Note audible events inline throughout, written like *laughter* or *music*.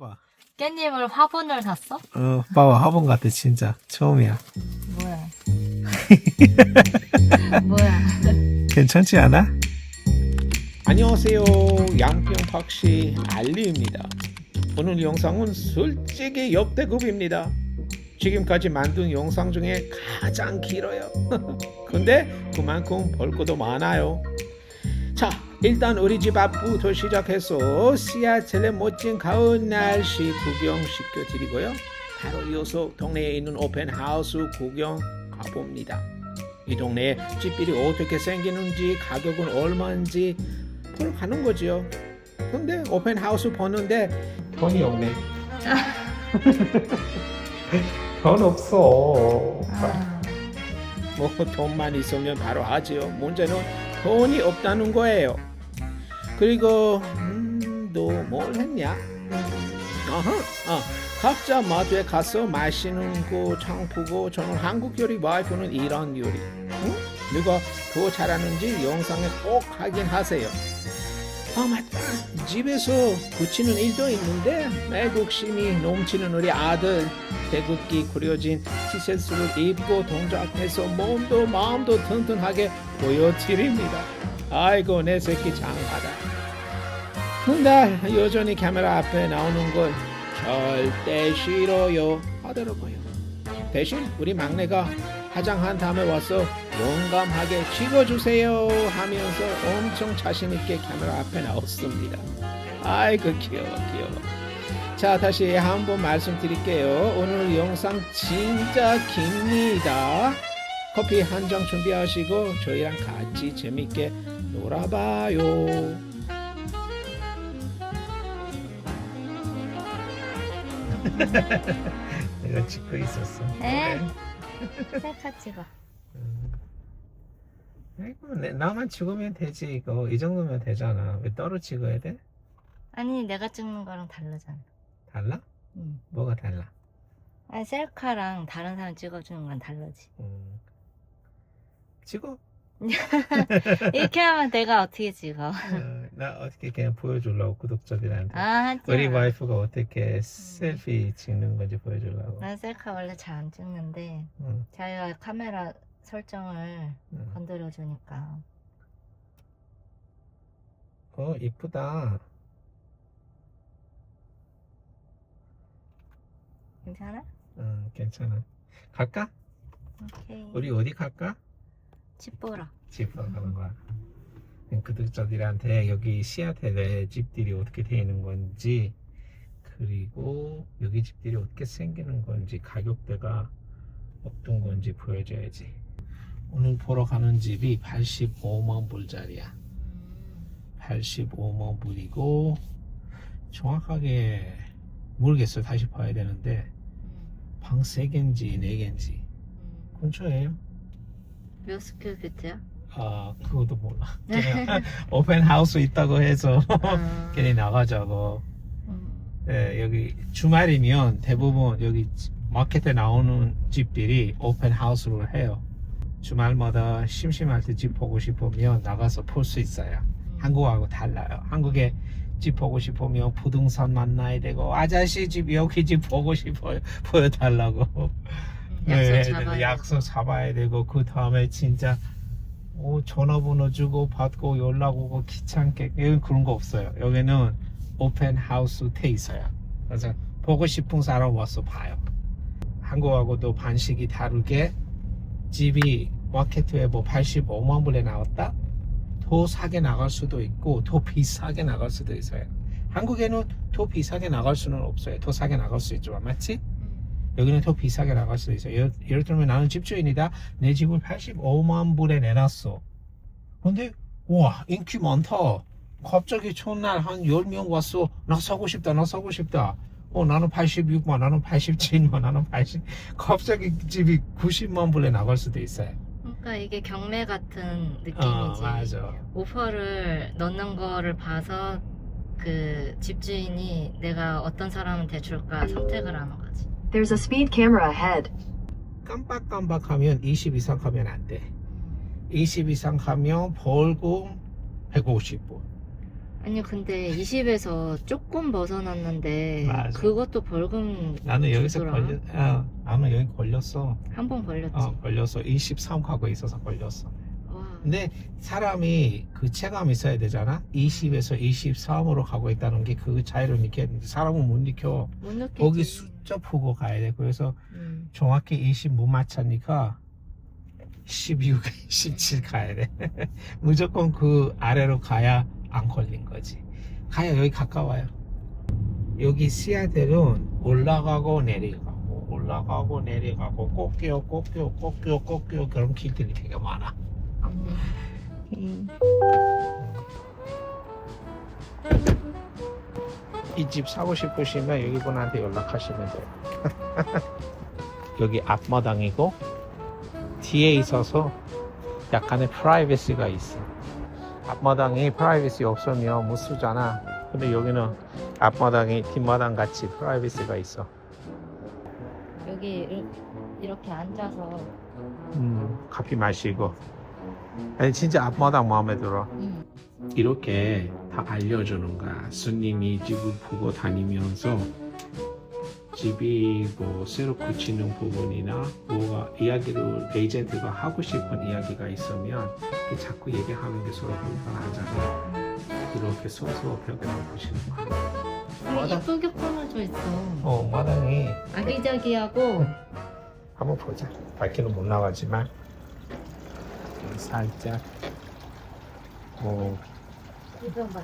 봐. 깻잎을 화분을 샀어? 어, 봐봐. 화분 같아, 진짜. 처음이야. 뭐야? *laughs* 뭐야? 괜찮지 않아? 안녕하세요. 양평탁시 알리입니다. 오늘 영상은 솔직히 역대급입니다. 지금까지 만든 영상 중에 가장 길어요. *laughs* 근데 그만큼 볼 것도 많아요. 자, 일단 우리 집 앞부터 시작해서 시애틀의 멋진 가을 날씨 구경 시켜 드리고요. 바로 이어서 동네에 있는 오펜하우스 구경 가봅니다. 이 동네에 집들이 어떻게 생기는지 가격은 얼마인지 보러 가는 거죠. 근데 오펜하우스 보는데 돈이 없네. *laughs* 돈 없어. 아, 뭐 돈만 있으면 바로 하지요. 문제는 돈이 없다는 거예요. 그리고 음, 너뭘 했냐? 아하, 아, 각자 마트에 가서 마시는 거 창푸고 저는 한국 요리 와이프는 이런 요리. 응? 누가 더 잘하는지 영상에 꼭 확인하세요. 아 맞다. 집에서 붙이는 일도 있는데 애국심이 넘치는 우리 아들 태극기 그려진 티셔츠를 입고 동작해서 몸도 마음도 튼튼하게 보여드립니다. 아이고 내 새끼 장하다. 근데 여전히 카메라 앞에 나오는 걸 절대 싫어요 하더라고요. 대신 우리 막내가 화장한 다음에 와서 용감하게 찍어주세요 하면서 엄청 자신있게 카메라 앞에 나왔습니다. 아이고 귀여워 귀여워. 자 다시 한 번 말씀드릴게요. 오늘 영상 진짜 깁니다. 커피 한 잔 준비하시고 저희랑 같이 재밌게 놀아봐요. *laughs* 내가 찍고 있었어. 에? 셀카 찍어. 아이고, 내- 나만 찍으면 되지 이거 이 정도면 되잖아. 왜 따로 찍어야 돼? 아니 내가 찍는 거랑 다르잖아. 달라? 응. 뭐가 달라? 아니 셀카랑 다른 사람 찍어주는 건 다르지. 음. 찍어? *laughs* 이렇게 하면 내가 어떻게 찍어? 어, 나 어떻게 그냥 보여주려고 구독자들한테 아 하지 우리 마. 와이프가 어떻게 셀피 찍는 건지 보여주려고. 난 셀카 원래 잘 안 찍는데 응, 자기가 카메라 설정을 응. 건드려 주니까. 어 이쁘다. 괜찮아? 응 괜찮아. 갈까? 오케이. 우리 어디 갈까? 집 보러. 집 보러 가는 거야. 구독자들한테 여기 시애틀의 집들이 어떻게 되는 건지 그리고 여기 집들이 어떻게 생기는 건지 가격대가 어떤 건지 보여줘야지. 오늘 보러 가는 집이 85만 불짜리야. 85만 불이고 정확하게 모르겠어요. 다시 봐야 되는데 방 3개인지 4개인지 근처에요. 몇 스퀘어 피트야? 아 그것도 몰라. *laughs* 그냥 오pen 하우스 있다고 해서 아, *laughs* 괜히 나가자고. 음. 예, 여기 주말이면 대부분 여기 마켓에 나오는 집들이 오pen 하우스로 해요. 주말마다 심심할 때 집 보고 싶으면 나가서 볼 수 있어요. 한국하고 달라요. 한국에 집 보고 싶으면 부동산 만나야 되고 아저씨 집 여기 집 보고 싶어요. *laughs* 보여달라고. 음, 네, 약속 잡아야 약속 잡아야 되고 그 다음에 진짜 어, 전화번호 주고 받고 연락 오고 귀찮게 여기 그런 거 없어요. 여기는 오pen 하우스 돼 있어요. 그래서 보고 싶은 사람 와서 봐요. 한국하고도 반식이 다르게 집이 마켓에 뭐 85만 불에 나왔다? 더 싸게 나갈 수도 있고 더 비싸게 나갈 수도 있어요. 한국에는 더 비싸게 나갈 수는 없어요. 더 싸게 나갈 수 있지만 맞지? 여기는 더 비싸게 나갈 수도 있어요. 예를, 예를 들면 나는 집주인이다. 내 집을 85만 불에 내놨어. 근데 와 인기 많다. 갑자기 첫날 한 10명 왔어. 나 사고 싶다. 나 사고 싶다. 어 나는 86만 나는 87만 나는 80 갑자기 집이 90만 불에 나갈 수도 있어요. 그러니까 이게 경매 같은 느낌이지. 어 맞아. 오퍼를 넣는 거를 봐서 그 집주인이 내가 어떤 사람한테 줄까 선택을 하는 거지. There's a speed camera ahead. 깜빡깜빡하면 20 이상 가면 안 돼. 20 이상 가면 벌금 150불. 아니 근데 20에서 조금 벗어났는데 맞아. 그것도 벌금 나는 여기서 주더라. 걸려, 아, 나는 여기 걸렸어. 한 번 걸렸지. 어, 걸렸어. 23 가고 있어서 걸렸어. 와. 근데 사람이 그 체감 있어야 되잖아. 20에서 23으로 가고 있다는 게 그 차이를 느끼는데 사람은 못 느껴. 못 느끼지. 거기 숫자 보고 가야 돼. 그래서 음. 정확히 20 못 맞추니까 16, 17 가야 돼. *laughs* 무조건 그 아래로 가야 안 걸린 거지. 가야 여기 가까워요. 여기 시아들은 올라가고 내려가고 올라가고 내려가고 꼭끼어 꼭끼어 꼭끼어 꼭끼어 그런 길들이 되게 많아. 음. 이 집 사고 싶으시면 여기 분한테 연락하시면 돼요. *laughs* 여기 앞마당이고 뒤에 있어서 약간의 프라이버시가 있어. 앞마당이 프라이버시 없으면 못 쓰잖아. 근데 여기는 앞마당이 뒷마당 같이 프라이버시가 있어. 여기 이- 이렇게 앉아서 음, 커피 마시고. 아니 진짜 앞마당 마음에 들어. 음. 이렇게 다 알려주는 거야. 손님이 집을 보고 다니면서 집이 뭐 새로 고치는 부분이나 뭐가 이야기를 에이전트가 하고 싶은 이야기가 있으면 이렇게 자꾸 얘기하는 게 서로 불편하잖아. 이렇게 서서 벽에다 보시는 거야. 마당. 이쁘게 꾸며져 있어. 어, 마당이 아기자기하고 한번 보자. 밝기는 못 나가지만 살짝 뭐 이거 봐.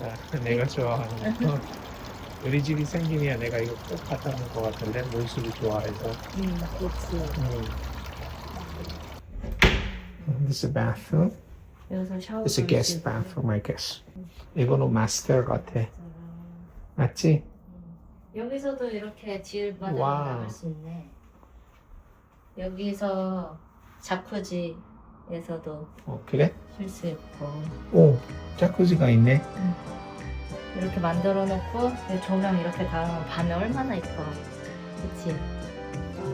아, 내가 좋아하는 거. *laughs* 우리 집이 생기면 내가 이거 꼭 갖다 놓을 것 같은데 물수를 좋아해서 음, 그렇지. This is a bathroom. 여기서 샤워. It's a guest bathroom, I guess. 이거는 마스터 같아. 맞지? 여기서도 이렇게 지을바닥 와우. 할수 있네. 여기서 자쿠지 에서도 어, 그래? 쉴수 있고 오, 자쿠지가 있네. 이렇게 만들어 놓고 이 조명 이렇게 달아놓으면 밤에 얼마나 이뻐. 그치?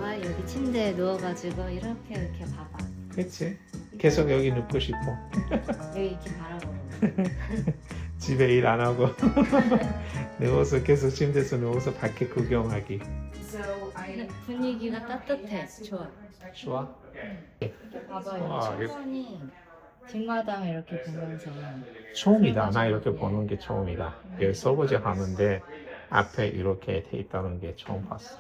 와 여기 침대에 누워가지고 이렇게 이렇게 봐봐. 그치? 계속 여기 눕고 싶어. *laughs* 여기 이렇게 바라보는 *laughs* 집에 일 안 하고. *laughs* 누워서 계속 침대에서 누워서 밖에 구경하기. 분위기가 따뜻해. 좋아. 좋아? 봐봐요. 와, 이거- 천천히 뒷마당 이렇게 보면서 처음이다. 나 이렇게 보는 게 처음이다. 여기 설거지 하는데 앞에 이렇게 돼 있다는 게 처음 봤어.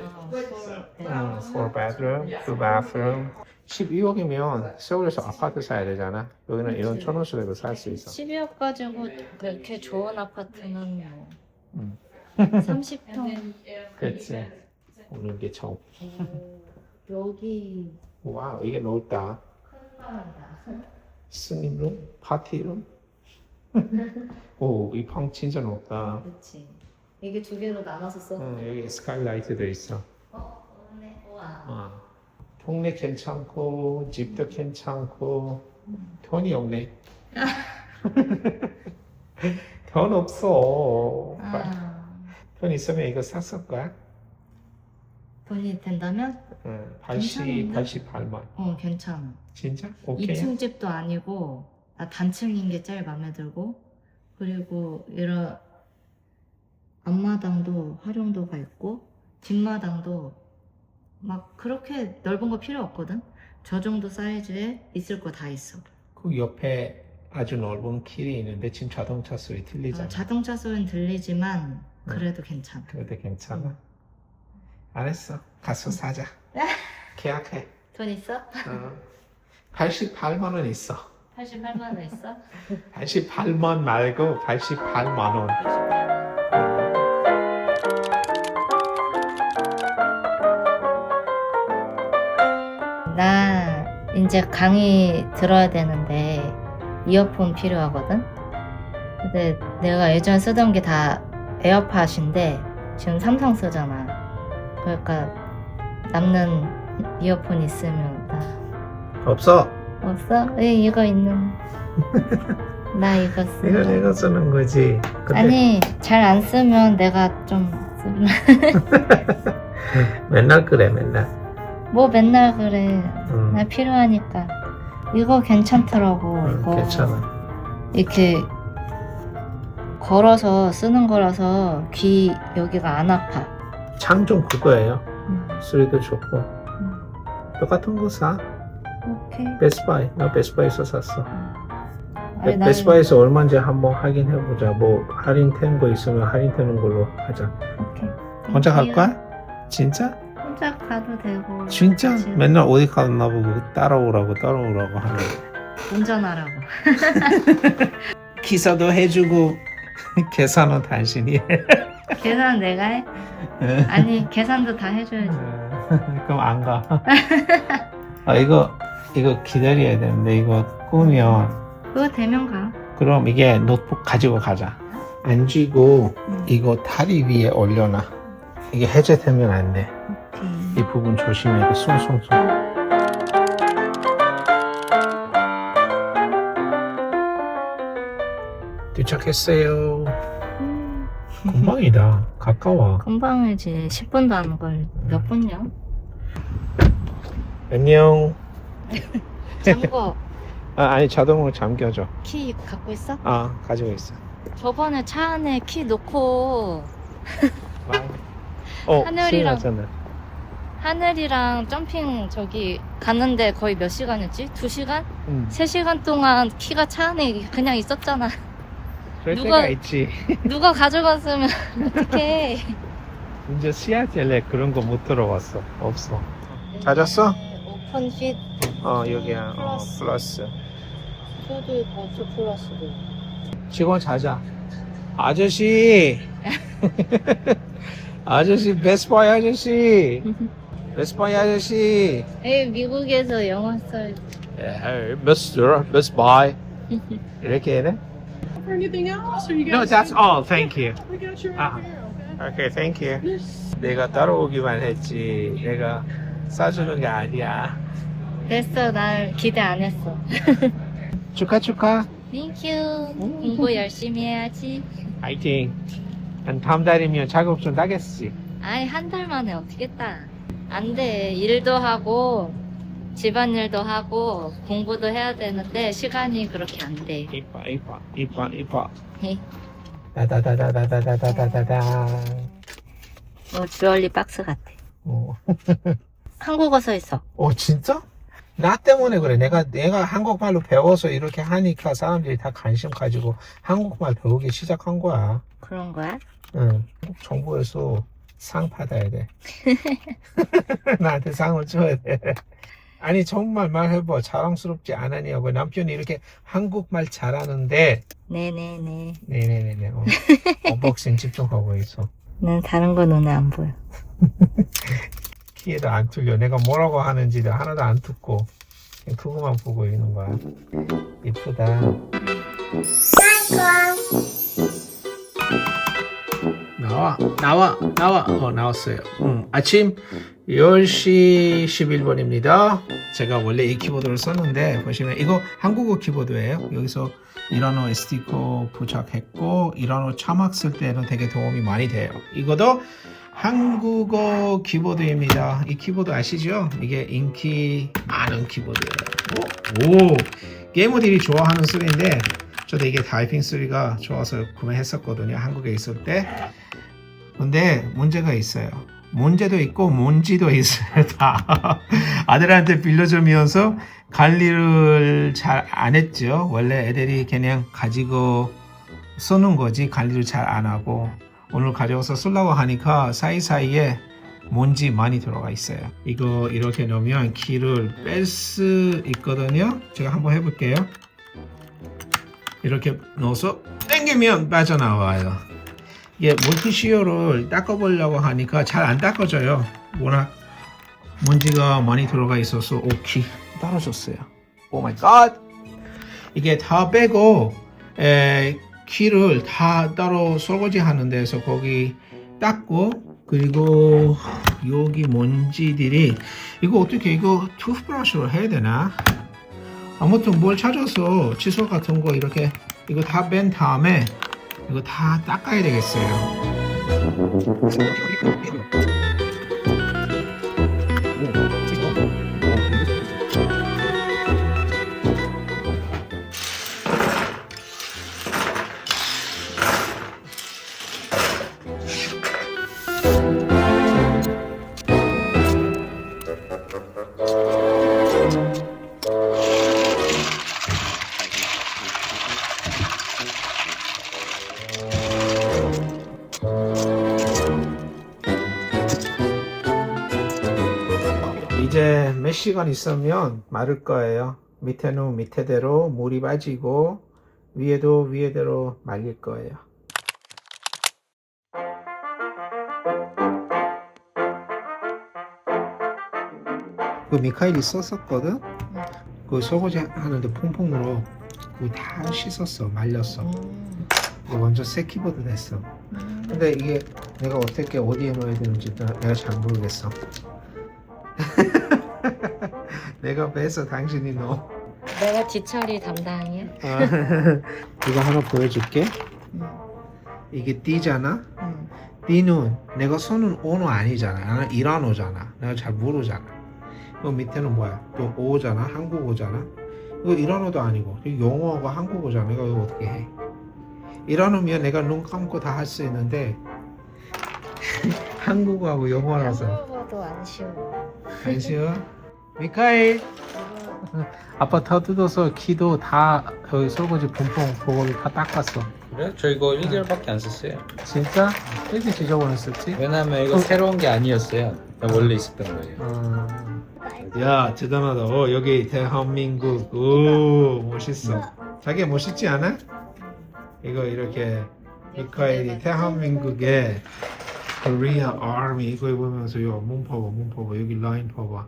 어, 볼 때. 음, 4 bedroom, 2 bathroom. 12억이면 서울에서 아파트 사야 되잖아. 여기는 이런 천 원씩에도 살 수 있어. 12억 가지고 그렇게 좋은 아파트는 뭐 음. 30평 그치. 오는 게 처음. 여기 와, 이게 넓다. 큰 방이다. 스님룸? 파티룸? *laughs* 오, 이 방 진짜 넓다. 그렇지. 이게 두 개로 나눠서 써. 응, 여기 스카이라이트도 있어. 어, 오네. 우와. 어. 동네 괜찮고, 집도 괜찮고, 돈이 없네. *laughs* 돈 없어. 아, 돈 있으면 이거 샀을 거야? 돈이 된다면? 응, 80, 괜찮은데? 88만. 어, 괜찮아. 진짜? 오케이. 2층 집도 아니고 나 단층인 게 제일 마음에 들고 그리고 이런 앞마당도 활용도가 있고 뒷마당도 막 그렇게 넓은 거 필요 없거든. 저 정도 사이즈에 있을 거 다 있어. 그 옆에 아주 넓은 길이 있는데 지금 자동차 소리 어, 들리잖아. 자동차 소리는 들리지만 그래도 괜찮아. 그래도 괜찮아. 알았어. 가서 사자. *laughs* 계약해. 돈 있어? 어. 88만 원 있어. 88만 원 있어? 88만 말고 88만 원. 88만 이제 강의 들어야 되는데 이어폰 필요하거든. 근데 내가 예전에 쓰던 게 다 에어팟인데 지금 삼성 쓰잖아. 그러니까 남는 이어폰 있으면 나 없어. 없어? 왜 이거 있는? *laughs* 나 이거 쓰. 이거 내가 쓰는 거지. 근데 아니 잘 안 쓰면 내가 좀 쓰면 *laughs* 맨날 그래 맨날. 뭐 맨날 그래. 음, 나 필요하니까. 이거 괜찮더라고. 음, 이거 괜찮아. 이렇게 걸어서 쓰는 거라서 귀 여기가 안 아파. 장점 그거예요. 음, 소리도 좋고 음. 똑같은 거 사. 오케이. 베스트바이. 나 베스트바이에서 샀어. 아니, 나는- 베스트바이에서 얼마인지 한번 확인해보자. 뭐 할인된 거 있으면 할인되는 걸로 하자. 오케이. 혼자 갈. 거야? 진짜? 혼자 가도 되고. 진짜? 같이 맨날 어디 가나 보고 따라오라고 따라오라고 하는 *laughs* 운전하라고. *laughs* 기사도 해주고 *laughs* 계산은 당신이 해. 계산 내가 해? 아니 계산도 다 해줘야지. 그럼 안 가. 아 이거 이거 기다려야 되는데 이거 꾸면 그거 되면 가. 그럼 이게 노트북 가지고 가자. 안 쥐고 응. 이거 다리 위에 올려놔. 이게 해제되면 안 돼. 이 부분 조심해. 이게 숭숭숭. 도착했어요. 음, 금방이다. 가까워. 금방이지. 10분도 안 걸. 몇 분이야? 안녕. *laughs* 잠궈. 아, 아니 자동으로 잠겨져. 키 갖고 있어? 아 가지고 있어. 저번에 차 안에 키 놓고 어, 하늘이랑- 시원하잖아. 하늘이랑 점핑 저기 갔는데 거의 몇 시간이었지? 두 시간? 응. 세 시간 동안 키가 차 안에 그냥 있었잖아. 그럴 누가- 때가 있지. *laughs* 누가 가져갔으면 어떡해. 이제 시아틀에 그런 거 못 들어봤어. 없어. 찾았어? 오픈 핏 어 여기야. 어, 플러스. 플러스. 푸드 투 플러스도. 직원 찾아. 아저씨. *laughs* *laughs* 아저씨 베스파이 아저씨. 베스파이 아저씨. 에이 미국에서 영어 써. 예, Mr. Best Buy. 이렇게 해야 돼? For anything else? Or you No, guys? that's all. Thank you. We got you Ah. right here. Okay, thank you. 내가 따라오기만 했지. 내가 싸주는 게 아니야. 됐어, 날 기대 안 했어. *laughs* 축하 축하. 땡큐. 공부 열심히 해야지. 파이팅. 한 다음 달이면 자격증 따겠지. 아이 한 달 만에 어떻게 따? 안 돼. 일도 하고 집안일도 하고 공부도 해야 되는데 시간이 그렇게 안 돼. 이뻐 이뻐 이뻐 이뻐. 헤이. 다다다다다다다다다다. 뭐 주얼리 박스 같아. 어. *laughs* 한국어 써 있어. 어 진짜? 나 때문에 그래. 내가 내가 한국말로 배워서 이렇게 하니까 사람들이 다 관심 가지고 한국말 배우기 시작한 거야. 그런 거야? 응. 정부에서 상 받아야 돼. *laughs* 나한테 상을 줘야 돼. 아니 정말 말해봐 자랑스럽지 않으냐고 남편이 이렇게 한국말 잘하는데 네네네. 네네네네 어. *laughs* 언박싱 집중하고 있어 난 다른 거 눈에 안 보여. *laughs* 키에도 안 뚫려 내가 뭐라고 하는지도 하나도 안 듣고 그냥 그거만 보고 있는 거야 이쁘다 나와 나와 나와. 어 나왔어요. 응. 아침 10시 11분입니다. 제가 원래 이 키보드를 썼는데 보시면 이거 한국어 키보드예요. 여기서 이라노 SD코 부착했고 이라노 자막 쓸 때는 되게 도움이 많이 돼요. 이거도 한국어 키보드입니다. 이 키보드 아시죠? 이게 인기 많은 키보드예요. 오, 오. 게이머들이 좋아하는 소리인데 저도 이게 타이핑 소리가 좋아서 구매했었거든요. 한국에 있을 때. 근데 문제가 있어요. 문제도 있고 문지도 있어요 *laughs* 다. 아들한테 빌려주면서 관리를 잘 안 했죠. 원래 애들이 그냥 가지고 쓰는 거지 관리를 잘 안 하고 오늘 가져와서 쓰려고 하니까 사이사이에 먼지 많이 들어가 있어요. 이거 이렇게 넣으면 키를 뺄 수 있거든요. 제가 한번 해볼게요 이렇게 넣어서 당기면 빠져나와요. 이게 물티슈를 닦아보려고 하니까 잘 안 닦아져요. 워낙 먼지가 많이 들어가 있어서 오키 떨어졌어요. 오 마이 갓 이게 다 빼고 에, 키를 다 따로 설거지 하는 데서 거기 닦고 그리고 여기 먼지들이 이거 어떻게 이거 투브러쉬로 해야 되나 아무튼 뭘 찾아서 칫솔 같은 거 이렇게 이거 다 뺀 다음에 이거 다 닦아야 되겠어요 시간 있으면 마를 거예요. 밑에는 밑에대로 물이 빠지고 위에도 위에대로 말릴 거예요. 그 미카엘이 썼었거든. 그 설거지 하는데 퐁퐁으로 그거 다 씻었어, 말렸어. 음. 이거 완전 새 키보드 됐어. 근데 이게 내가 어떻게 어디에 넣어야 되는지 나- 내가 잘 모르겠어. *laughs* 내가 빼서 당신이 넣어. 내가 뒤처리 담당이야. 아, *laughs* 이거 하나 보여줄게. 음. 이게 D잖아. 음. D는 내가 쓰는 O는 아니잖아. 나는 이란 O잖아. 내가 잘 모르잖아. 그 밑에는 뭐야? 또 O잖아. 한국어잖아. 이거 이란 O도 아니고 이거 영어하고 한국어잖아. 이거 이거 어떻게 해? 이란 O면 내가 눈 감고 다 할 수 있는데 *laughs* 한국어하고 영어라서 한국어도 안 쉬워. 안 쉬워? 미카엘 아빠 다 뜯어서 키도 다 여기 설거지 pom퐁 그거 다 닦았어 그래? 저 이거 1개월밖에 안 썼어요. 진짜? 왜 이렇게 지저분했었지? 왜냐면 이거 새로운 게 아니었어요. 원래 있었던 거예요. 어... 야 대단하다 어 여기 대한민국 오 멋있어 자기 멋있지 않아? 이거 이렇게 미카엘이 대한민국의 Korea Army 이거 보면서 요몸 봐봐 몸 봐봐 여기 라인 봐봐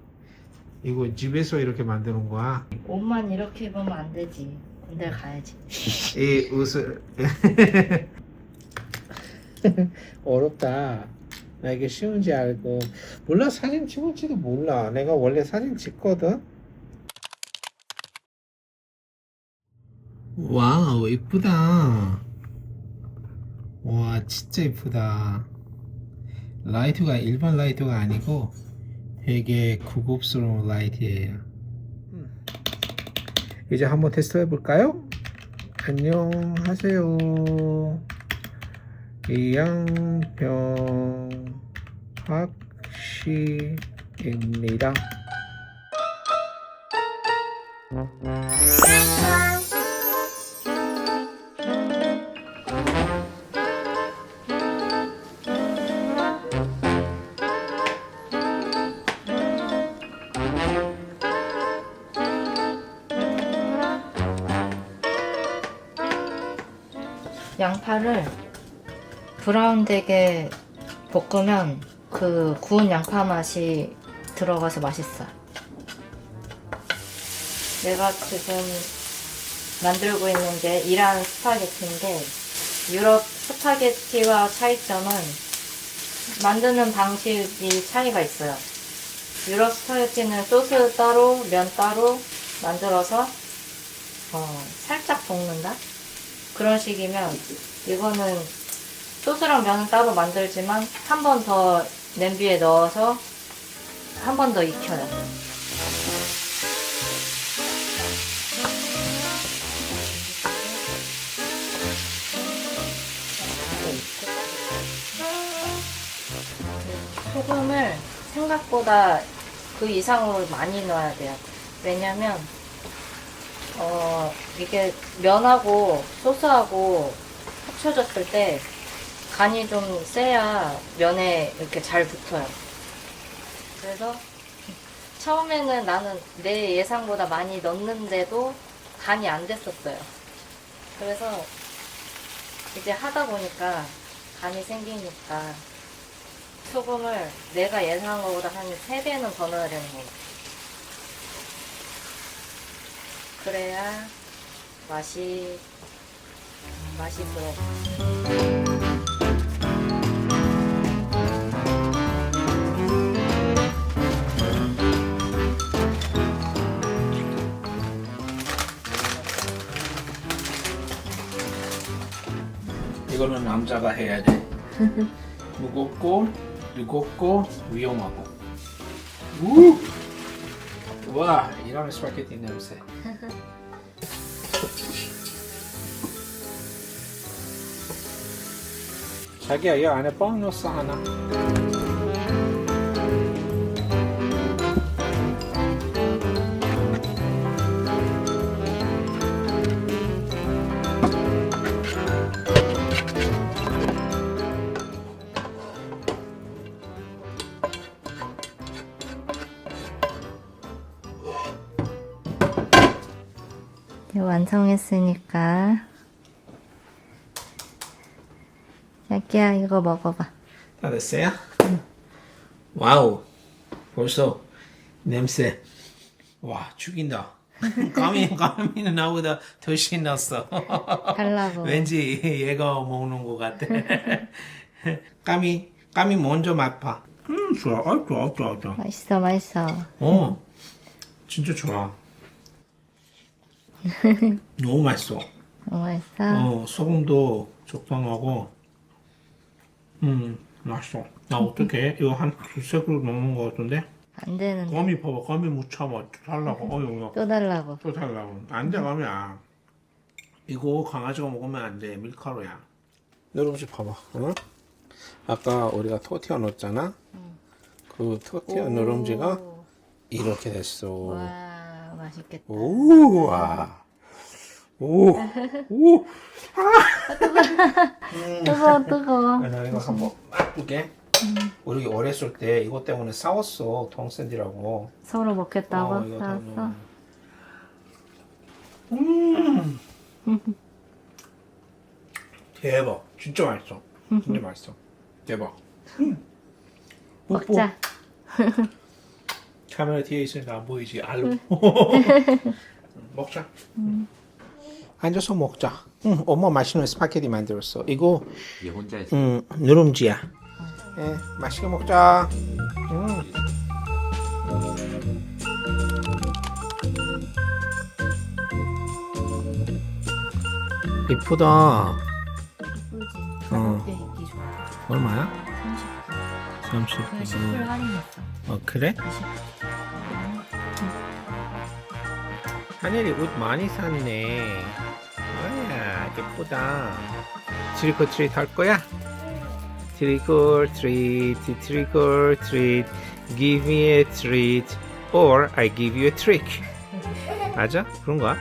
이거 집에서 이렇게 만드는 거야 옷만 이렇게 입으면 안 되지. 군대 가야지. *laughs* 이 옷을 *laughs* 어렵다. 나 이게 쉬운지 알고 몰라 사진 찍을지도 몰라. 내가 원래 사진 찍거든. 와우 이쁘다. 와 진짜 이쁘다. 라이트가 일반 라이트가 아니고 되게 고급스러운 라이트예요. 이제 한번 테스트 해볼까요? 안녕하세요. 이양병 학시입니다. 양파를 브라운 되게 볶으면 그 구운 양파 맛이 들어가서 맛있어. 내가 지금 만들고 있는 게 이란 스파게티인데 유럽 스파게티와 차이점은 만드는 방식이 차이가 있어요. 유럽 스파게티는 소스 따로, 면 따로 만들어서 어, 살짝 볶는다? 그런 식이면 이거는 소스랑 면은 따로 만들지만 한 번 더 냄비에 넣어서 한 번 더 익혀요. 소금을 생각보다 그 이상으로 많이 넣어야 돼요. 왜냐면 어, 이게 면하고 소스하고 합쳐졌을 때 간이 좀 세야 면에 이렇게 잘 붙어요. 그래서 처음에는 나는 내 예상보다 많이 넣는데도 간이 안 됐었어요. 그래서 이제 하다 보니까 간이 생기니까 소금을 내가 예상한 것보다 한 3배는 더 넣어야 되는 거예요. 그래야 맛이 들어. 이거는 남자가 해야 돼. *laughs* 무겁고 무겁고 위험하고. 우! 와 이런 스파게티 냄새. 자기야 이 안에 뻥 넣었어 하나. 완성했으니까. 자기야 이거 먹어봐. 다 됐어요? 와우 벌써 냄새. 와 죽인다. *laughs* 까미 까미는 나보다 더 신났어. 달라고. *laughs* 왠지 얘가 먹는 것 같아. *laughs* 까미 까미 먼저 맛봐. 음 좋아. 아 좋아 좋아 좋아. 맛있어 맛있어. 어 진짜 좋아 *laughs* 너무 맛있어. 너무 맛있어? 어 소금도 적당하고 음 맛있어. 나 어떻게 이거 한 두세 그릇 넘는 것 같은데? 안 되는데. 까미 봐봐. 까미 못 참아. 달라고. 어휴 또 달라고. 또 달라고. 안돼 까미야. 이거 강아지가 먹으면 안 돼. 밀가루야. 여러분씩 봐봐. 어? 아까 우리가 토티어 넣었잖아? 그 토티어 누룽지가 오. 이렇게 됐어. 와 맛있겠다 우와 오, 오, *laughs* 뜨거워 뜨거워 나 이거 한번 맛보게. 우리 어렸을 때 이것 때문에 싸웠어 동생들하고. 서로 먹겠다고 어, 이거 싸웠어 음. *laughs* 대박, 진짜 맛있어. 진짜 맛있어. *laughs* 대박. 음. 먹자 카메라 뒤에 있으니까 안 보이지 알로. *laughs* 먹자. 앉아서 먹자. 응, 엄마 맛있는 스파게티 만들었어. 이거 얘 혼자 있어. 음, 누룽지야. 예, 맛있게 먹자. 음. 이쁘다. 예쁘지 어. 가볍게 입기 좋아 얼마야? 30 30. 그 10불 할인했어 어, 그래? 20 하늘이 옷 많이 샀네. 와야, 예쁘다. 트리코 트릿 할 거야? 트리코 트릿, 트리코 트릿. Give me a treat, or I give you a trick. 맞아? 그런 거야?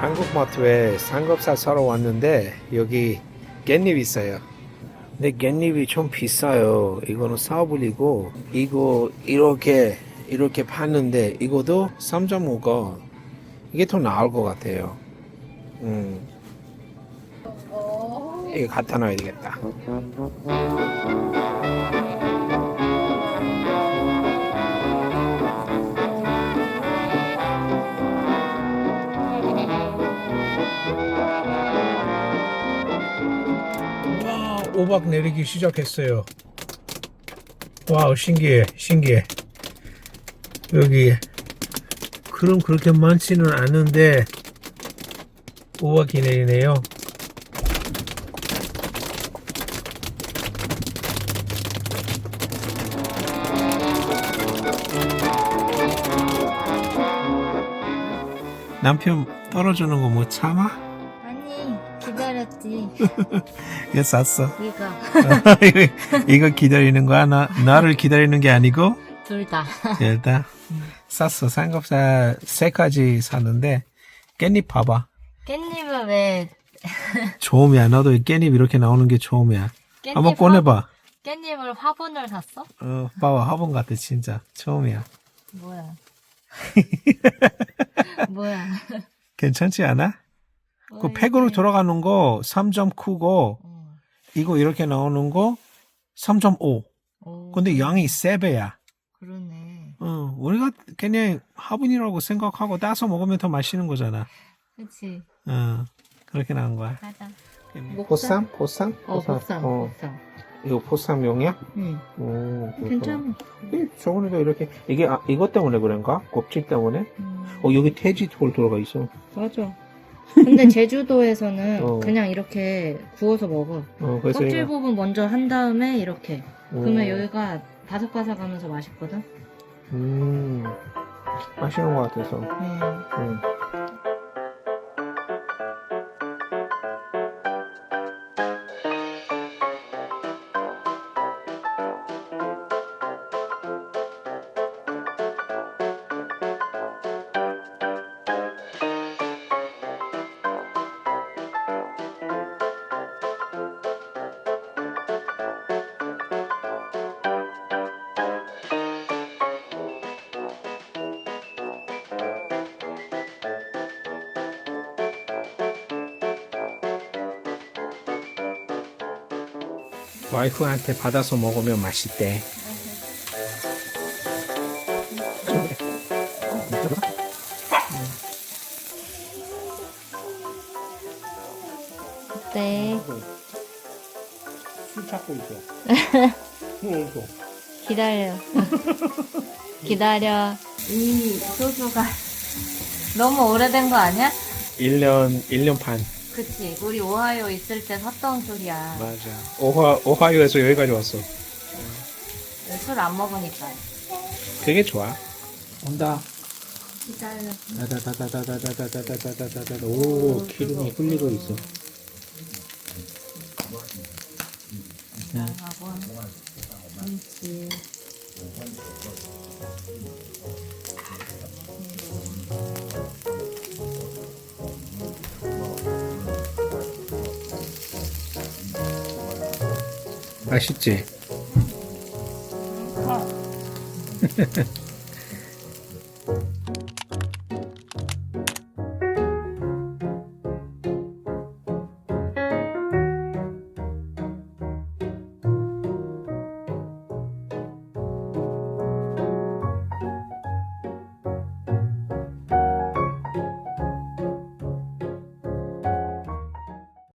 한국 마트에 삼겹살 사러 왔는데 여기 깻잎 있어요. 근데 깻잎이 좀 비싸요. 이거는 사불이고 이거 이렇게 이렇게 파는데 이것도 3.5가 이게 더 나을 것 같아요. 음. 이거 갖다 놔야 되겠다. 오박 내리기 시작했어요. 와우, 신기해, 신기해. 여기, 그럼 그렇게 많지는 않은데, 오박이 내리네요. 남편 떨어지는 거 못 참아? 이거 샀어. 이거 이거, *laughs* 이거 기다리는 거야? 나, 나를 기다리는 게 아니고? 둘 다 일단 샀어. 삼겹살 세 가지 샀는데 깻잎 봐봐. 깻잎은 왜 처음이야. 이 깻잎 이렇게 나오는 게 처음이야. 깻잎 한번 꺼내봐. 화, 깻잎을 화분을 샀어? 어, 봐봐. 화분 같아 진짜. 처음이야. 뭐야 *laughs* 뭐야 괜찮지 않아? 그 어, 팩으로 이게- 들어가는 거 3.9고 어, 이거 이렇게 나오는 거 3.5. 오, 근데 양이 세 배야. 그러네 어, 우리가 그냥 화분이라고 생각하고 따서 먹으면 더 맛있는 거잖아. 그치 어, 그렇게 나온 거야. 맞아 보쌈? 보쌈? 어 보쌈 어, 보쌈 이거 보쌈 용이야? 응 오, 괜찮아 이 저번에도 이렇게 이게 아, 이것 때문에 그런가? 껍질 때문에? 음, 어 여기 돼지 돌 들어가 있어. 맞아 근데 *laughs* 제주도에서는 어. 그냥 이렇게 구워서 먹어 어 그래서 껍질 이거, 부분 먼저 한 다음에 이렇게 음, 그러면 여기가 바삭바삭하면서 맛있거든 음 맛있는 것 같아서. 음. 음. 와이프한테 받아서 먹으면 맛있대. 네. 술 찾고 있어. *laughs* 응, 또. 기다려. 기다려. 이 소주가 너무 오래된 거 아니야? 1년, 1년 반. 그치. 우리 오하이오 있을 때 샀던 술이야. 맞아. 오하, 오하이오에서 여기까지 왔어. 술 안 먹으니까. 되게 좋아. 온다. 기다려. 다다다다다다다다다다다다. 오, 기름이 흘리고 있어. 맛있지? *laughs*